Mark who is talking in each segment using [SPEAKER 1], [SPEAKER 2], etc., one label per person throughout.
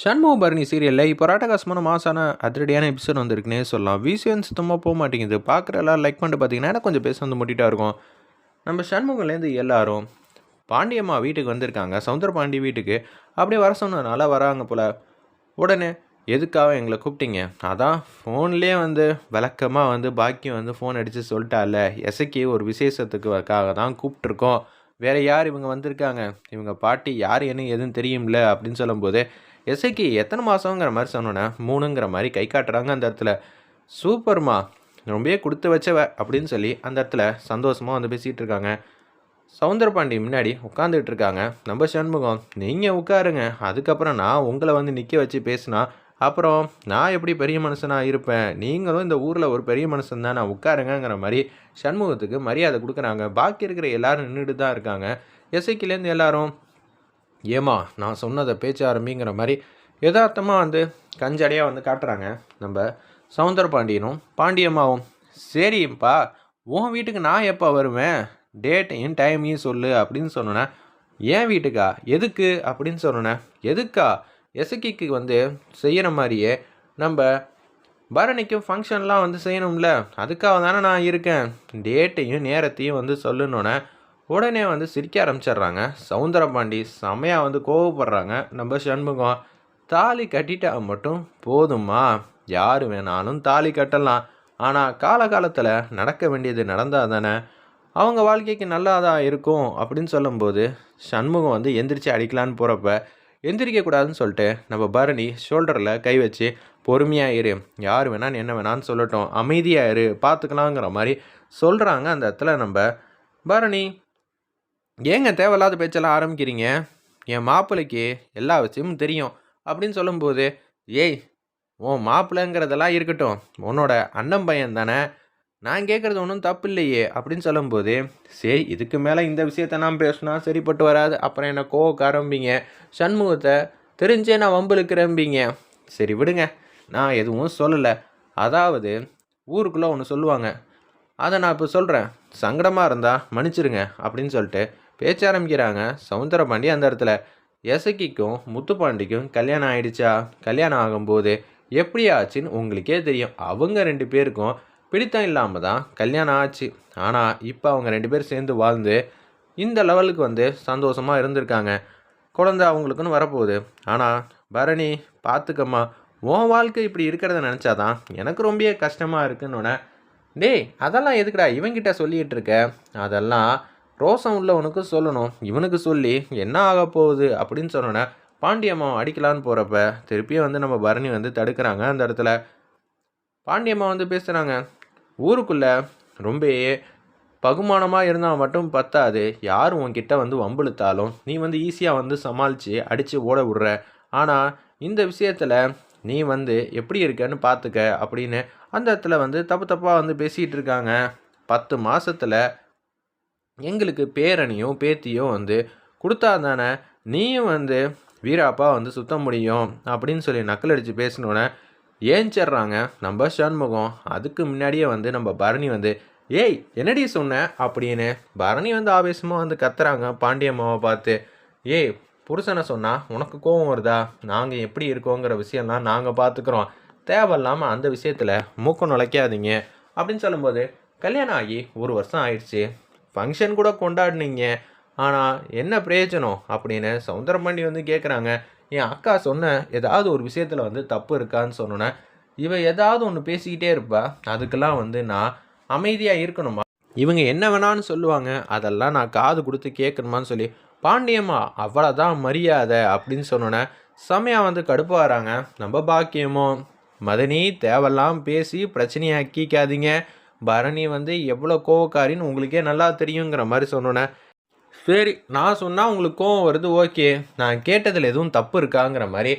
[SPEAKER 1] ஷண்முக பரணி சீரியலில் இப்போ ராட்டகாசமான மாசான அதிரடியான எபிசோட் வந்திருக்குன்னே சொல்லலாம். விசியன் சுத்தமாக போக மாட்டேங்குது. பார்க்குற லைக் பண்ணிட்டு பார்த்தீங்கன்னா எனக்கு கொஞ்சம் பேச வந்து முட்டிட்டா இருக்கும். நம்ம ஷண்முகலேருந்து எல்லாரும் பாண்டியம்மா வீட்டுக்கு வந்திருக்காங்க. சவுந்தர பாண்டி வீட்டுக்கு. அப்படியே வர சொன்னதுனால வராங்க போல். உடனே எதுக்காக எங்களை கூப்பிட்டீங்க? அதான் ஃபோன்லேயே வந்து விளக்கமாக வந்து பாக்கியம் வந்து ஃபோன் அடித்து சொல்லிட்டால. எசைக்கு ஒரு விசேஷத்துக்குக்காக தான் கூப்பிட்ருக்கோம் வேறு யார் இவங்க வந்திருக்காங்க? இவங்க பாட்டி யார் என்ன எதுன்னு தெரியும்ல? அப்படின்னு சொல்லும்போது எஸ்ஐக்கு எத்தனை மாதங்கிற மாதிரி சொன்னோன்னே மூணுங்கிற மாதிரி கை காட்டுறாங்க அந்த இடத்துல. சூப்பர்மா ரொம்பவே கொடுத்து வச்சவ அப்படின்னு சொல்லி அந்த இடத்துல சந்தோஷமாக வந்து பேசிகிட்டு இருக்காங்க. சவுந்தரபாண்டி முன்னாடி உட்காந்துட்டு இருக்காங்க. நம்ம சண்முகம் நீங்கள் உட்காருங்க. அதுக்கப்புறம் நான் உங்களை வந்து நிற்க வச்சு பேசினா அப்புறம் நான் எப்படி பெரிய மனுஷனாக இருப்பேன்? நீங்களும் இந்த ஊரில் ஒரு பெரிய மனுஷன் தான் நான் உட்காருங்கங்கிற மாதிரி சண்முகத்துக்கு மரியாதை கொடுக்குறாங்க. பாக்கி இருக்கிற எல்லாரும் நின்றுட்டு தான் இருக்காங்க. எசைக்கிலேருந்து எல்லாரும் ஏமா நான் சொன்னதை பேச்ச ஆரம்பிங்கிற மாதிரி யதார்த்தமாக வந்து கஞ்சடையாக வந்து காட்டுறாங்க. நம்ம சவுந்தர பாண்டியனும் பாண்டியம்மாவும் சரிப்பா உன் வீட்டுக்கு நான் எப்போ வருவேன்? டேட்டையும் டைமையும் சொல்லு அப்படின்னு சொன்னேன் ஏன் வீட்டுக்கா? எதுக்கு? அப்படின்னு சொன்னேன் எதுக்கா? எசக்கிக்கு வந்து செய்கிற மாதிரியே நம்ம பரணிக்கும் ஃபங்க்ஷன்லாம் வந்து செய்யணும்ல. அதுக்காக தானே நான் இருக்கேன். டேட்டையும் நேரத்தையும் வந்து சொல்லணுன்னே உடனே வந்து சிரிக்க ஆரம்பிச்சிடுறாங்க. சவுந்தரபாண்டி செம்மையாக வந்து கோவப்படுறாங்க. நம்ம சண்முகம் தாலி கட்டிட்டா மட்டும் போதுமா? யார் வேணாலும் தாலி கட்டலாம். ஆனால் காலகாலத்தில் நடக்க வேண்டியது நடந்தால் தானே? அவங்க வாழ்க்கைக்கு நல்லாதான் இருக்கும் அப்படின்னு சொல்லும்போது சண்முகம் வந்து எந்திரிச்சு அடிக்கலான்னு போகிறப்ப எந்திரிக்கக்கூடாதுன்னு சொல்லிட்டு நம்ம பரணி ஷோல்டரில் கை வச்சு பொறுமையாக இரு. யார் வேணான்னு என்ன வேணான்னு சொல்லட்டும். அமைதியாக இரு. பார்த்துக்கலாங்கிற மாதிரி சொல்கிறாங்க அந்த இடத்துல நம்ம பரணி ஏங்க தேவையில்லாத பேச்செல்லாம் ஆரம்பிக்கிறீங்க? என் மாப்பிள்ளைக்கு எல்லா விஷயமும் தெரியும் அப்படின்னு சொல்லும்போது ஏய் உன் மாப்பிள்ளைங்கிறதெல்லாம் இருக்கட்டும். உன்னோட அண்ணன் பையன் தானே. நான் கேட்குறது ஒன்றும் தப்பு இல்லையே அப்படின்னு சொல்லும்போது சரி இதுக்கு மேலே இந்த விஷயத்த நான் பேசினா சரிப்பட்டு வராது. அப்புறம் என்ன கோவக்காரம்பிங்க சண்முகத்தை தெரிஞ்சே நான் வம்பிழுக்கிறம்பிங்க சரி விடுங்க. நான் எதுவும் சொல்லலை. அதாவது ஊருக்குள்ளே ஒன்று சொல்லுவாங்க. அதை நான் இப்போ சொல்கிறேன் சங்கடமாக இருந்தால் மன்னிச்சிருங்க. அப்படின்னு சொல்லிட்டு பேச்ச ஆரம்பிக்கிறாங்க. சவுந்தரபாண்டி அந்த இடத்துல எசக்கிக்கும் முத்துப்பாண்டிக்கும் கல்யாணம் ஆயிடுச்சா? கல்யாணம் ஆகும்போது எப்படி ஆச்சுன்னு உங்களுக்கே தெரியும். அவங்க ரெண்டு பேருக்கும் பிடித்தம் இல்லாமல் தான் கல்யாணம் ஆச்சு. ஆனால் இப்போ அவங்க ரெண்டு பேரும் சேர்ந்து வாழ்ந்து இந்த லெவலுக்கு வந்து சந்தோஷமாக இருந்திருக்காங்க. குழந்தை அவங்களுக்குன்னு வரப்போகுது. ஆனால் பரணி பார்த்துக்கம்மா உன் வாழ்க்கை இப்படி இருக்கிறத நினச்சாதான் எனக்கு ரொம்ப கஷ்டமாக இருக்குன்னு டேய் அதெல்லாம் எதுக்குடா இவங்கிட்ட சொல்லிகிட்டு இருக்க? அதெல்லாம் ரோசம் உள்ளவனுக்கு சொல்லணும். இவனுக்கு சொல்லி என்ன ஆக போகுது? அப்படின்னு சொன்னோன்னே பாண்டியம்மா அடிக்கலான்னு போகிறப்ப திருப்பியும் வந்து நம்ம பரணி வந்து தடுக்கிறாங்க அந்த இடத்துல. பாண்டியம்மா வந்து பேசுகிறாங்க ஊருக்குள்ளே ரொம்ப பகுமானமாக இருந்தால் மட்டும் பத்தாது. யார் உன்கிட்ட வந்து வம்புழுத்தாலும் நீ வந்து ஈஸியாக வந்து சமாளித்து அடித்து ஓட விடுற. ஆனால் இந்த விஷயத்தில் நீ வந்து எப்படி இருக்கன்னு பார்த்துக்க அப்படின்னு அந்த இடத்துல வந்து தப்பு தப்பாக வந்து பேசிகிட்டு இருக்காங்க. பத்து மாதத்தில் எங்களுக்கு பேரணியும் பேத்தியும் வந்து கொடுத்தா தானே நீயும் வந்து வீராப்பா வந்து சுத்த முடியும் அப்படின்னு சொல்லி நக்கல் அடித்து பேசினோடனே ஏஞ்சிட்றாங்க நம்ம சண்முகம். அதுக்கு முன்னாடியே வந்து நம்ம பரணி வந்து ஏய் என்னடி சொன்ன? அப்படின்னு பரணி வந்து ஆவேசமாக வந்து கத்துறாங்க பாண்டியம்மாவை பார்த்து. ஏய் புருஷனை சொன்னால் உனக்கு கோபம் வருதா? நாங்கள் எப்படி இருக்கோங்கிற விஷயம்லாம் நாங்கள் பார்த்துக்குறோம் தேவையில்லாமல் அந்த விஷயத்தில் மூக்கம் நுழைக்காதீங்க அப்படின்னு சொல்லும்போது கல்யாணம் ஆகி ஒரு வருஷம் ஆயிடுச்சு. ஃபங்க்ஷன் கூட கொண்டாடினீங்க. ஆனால் என்ன பிரயோஜனம்? அப்படின்னு சவுந்தரபாண்டி வந்து கேட்குறாங்க என் அக்கா சொன்ன ஏதாவது ஒரு விஷயத்தில் வந்து தப்பு இருக்கான்னு சொன்னோன்னே இவன் ஏதாவது ஒன்று பேசிக்கிட்டே இருப்பா. அதுக்கெல்லாம் வந்து நான் அமைதியாக இருக்கணுமா? இவங்க என்ன வேணான்னு சொல்லுவாங்க. அதெல்லாம் நான் காது கொடுத்து கேட்கணுமான்னு சொல்லி பாண்டியம்மா அவ்வளோதான் மரியாதை அப்படின்னு சொன்னோன்னே செமையாக வந்து கடுப்பாகிறாங்க நம்ம பாக்கியமோ மதனி தேவையெல்லாம் பேசி பிரச்சனையாக்கிக்காதீங்க பரணி வந்து எவ்வளோ கோவக்காரின்னு உங்களுக்கே நல்லா தெரியுங்கிற மாதிரி சொன்னோன்னே சரி நான் சொன்னால் உங்களுக்கு கோவம் வருது ஓகே. நான் கேட்டதில் எதுவும் தப்பு இருக்காங்கிற மாதிரி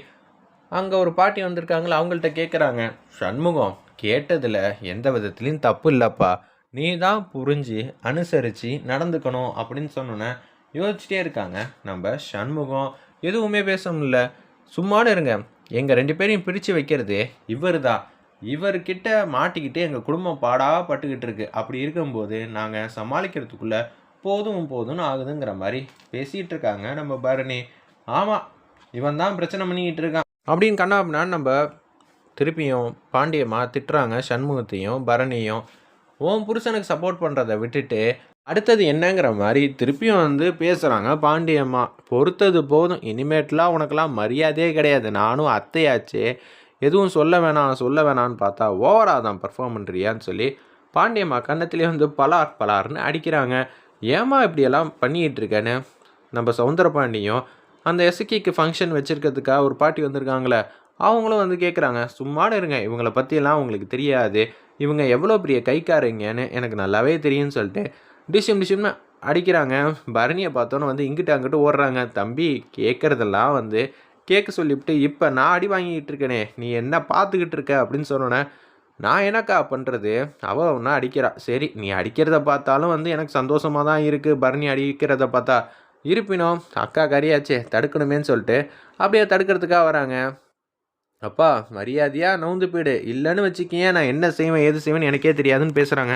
[SPEAKER 1] அங்கே ஒரு பாட்டி வந்திருக்காங்களே அவங்கள்ட்ட கேட்குறாங்க சண்முகம் கேட்டதில் எந்த விதத்துலேயும் தப்பு இல்லைப்பா. நீ தான் புரிஞ்சு அனுசரித்து நடந்துக்கணும் அப்படின்னு சொன்னோன்னே யோசிச்சிட்டே இருக்காங்க. நம்ம சண்முகம் எதுவுமே பேச முடியல. சும்மானு இருங்க. எங்கள் ரெண்டு பேரையும் பிரித்து வைக்கிறது இவர் தான் இவர்கிட்ட மாட்டிக்கிட்டு எங்கள் குடும்பம் பாடாக பட்டுக்கிட்டு இருக்கு. அப்படி இருக்கும்போது நாங்கள் சமாளிக்கிறதுக்குள்ளே போதும் போதும்னு ஆகுதுங்கிற மாதிரி பேசிகிட்டு இருக்காங்க நம்ம பரணி. ஆமாம் இவன் தான் பிரச்சனை பண்ணிக்கிட்டு இருக்கான். அப்படின்னு கண்ணா நம்ம திருப்பியும் பாண்டியம்மா திட்டுறாங்க சண்முகத்தையும் பரணியும் உன் புருஷனுக்கு சப்போர்ட் பண்ணுறதை விட்டுட்டு அடுத்தது என்னங்கிற மாதிரி திருப்பியும் வந்து பேசுகிறாங்க பாண்டியம்மா. பொறுத்தது போதும். இனிமேட்லாம் உனக்கெல்லாம் மரியாதையே கிடையாது. நானும் அத்தையாச்சே. எதுவும் சொல்ல வேணாம் சொல்ல வேணான்னு பார்த்தா ஓவராக தான் பர்ஃபார்ம் பண்ணுறியான்னு சொல்லி பாண்டியம்மா கன்னத்திலே வந்து பலார் பலார்னு அடிக்கிறாங்க. ஏமா இப்படியெல்லாம் பண்ணிக்கிட்டு இருக்கேன்னு? நம்ம சவுந்தர பாண்டியும் அந்த எஸ்கிக்கு ஃபங்க்ஷன் வச்சுருக்கிறதுக்காக ஒரு பாட்டி வந்திருக்காங்களே அவங்களும் வந்து கேட்குறாங்க சும்மாடு இருங்க இவங்கள பற்றியெல்லாம் உங்களுக்கு தெரியாது. இவங்க எவ்வளோ பெரிய கைக்காரங்கன்னு எனக்கு நல்லாவே தெரியும்னு சொல்லிட்டு டிஷிம் டிஷிம்னு அடிக்கிறாங்க. பரணியை பார்த்தோன்னே வந்து இங்கிட்ட அங்கிட்டு ஓடுறாங்க. தம்பி கேட்குறதெல்லாம் வந்து கேட்க சொல்லிவிட்டு இப்போ நான் அடி வாங்கிக்கிட்டு இருக்கேனே நீ என்ன பார்த்துக்கிட்டு இருக்க? அப்படின்னு சொன்னோன்னே நான் என்னக்கா பண்ணுறது அவள் ஒன்றா அடிக்கிறா. சரி நீ அடிக்கிறத பார்த்தாலும் வந்து எனக்கு சந்தோஷமாக தான் இருக்குது பரணி அடிக்கிறத பார்த்தா இருப்பினும் அக்கா கறியாச்சே தடுக்கணுமேன்னு சொல்லிட்டு அப்படியே தடுக்கிறதுக்காக வராங்க. அப்பா மரியாதையாக நவுந்து போயிடு. இல்லைன்னு வச்சுக்கிங்க நான் என்ன செய்வேன் ஏது செய்வேன்னு எனக்கே தெரியாதுன்னு பேசுகிறாங்க